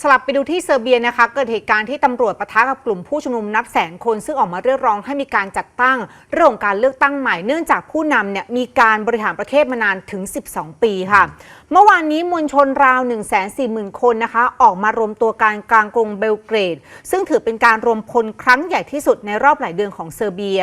สลับไปดูที่เซอร์เบียนะคะ เกิดเหตุการณ์ที่ตำรวจปะทะกับกลุ่มผู้ชุมนุมนับแสนคนซึ่งออกมาเรียกร้องให้มีการจัดตั้งเรื่องของการเลือกตั้งใหม่เนื่องจากผู้นำเนี่ยมีการบริหารประเทศมานานถึง 12 ปีค่ะ เมื่อวานนี้มวลชนราว 1 4 0 0 0 0 คนนะคะ ออกมารวมตัวกันกลางกรุงเบลเกรด ซึ่งถือเป็นการรวมพลครั้งใหญ่ที่สุดในรอบหลายเดือนของเซอร์เบีย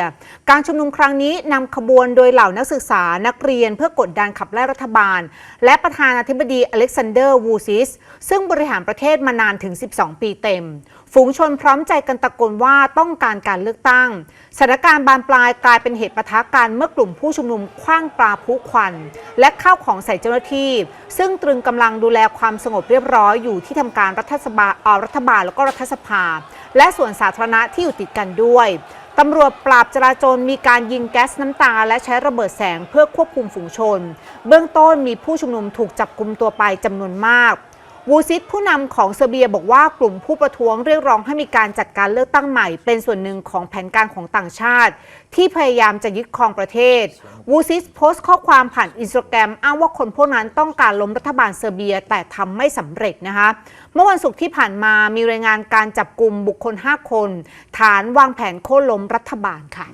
การชุมนุมครั้งนี้นำขบวนโดยเหล่านักศึกษานักเรียน เพื่อกดดันขับไล่รัฐบาล และประธานาธิบดีอเล็กซานเดอร์วูซิสซึ่งบริหารประเทศมานานถึง 12 ปีเต็ม ฝูงชนพร้อมใจกันตะโกนว่าต้องการการเลือกตั้ง สถานการณ์บานปลายกลายเป็นเหตุปะทะกันเมื่อกลุ่มผู้ชุมนุมคว้างปลาพลุควัน และข้าวของใส่เจ้าหน้าที่ ซึ่งตรึงกำลังดูแลความสงบเรียบร้อยอยู่ที่ทำการรัฐสภาออรัฐบาลแล้วก็รัฐสภา และส่วนสาธารณะที่อยู่ติดกันด้วยตำรวจปราบจราจรมีการยิงแก๊สน้ำตา และใช้ระเบิดแสงเพื่อควบคุมฝูงชน เบื้องต้นมีผู้ชุมนุมถูกจับกุมตัวไปจำนวนมาก วูซิตผู้นำของเซอร์เบียบอกว่ากลุ่มผู้ประท้วงเรียกร้องให้มีการจัดการเลือกตั้งใหม่ เป็นส่วนหนึ่งของแผนการของต่างชาติ ที่พยายามจะยึดครองประเทศวูซิสโพสต์ข้อความผ่านอินสตาแกรมอ้างว่าคนพวกนั้นต้องการล้มรัฐบาลเซอร์เบียแต่ทำไม่สำเร็จนะคะ เมื่อวันศุกร์ที่ผ่านมามีรายงานการจับกลุ่มบุคคล 5 คน ฐานวางแผนโค่นล้มรัฐบาลค่ะ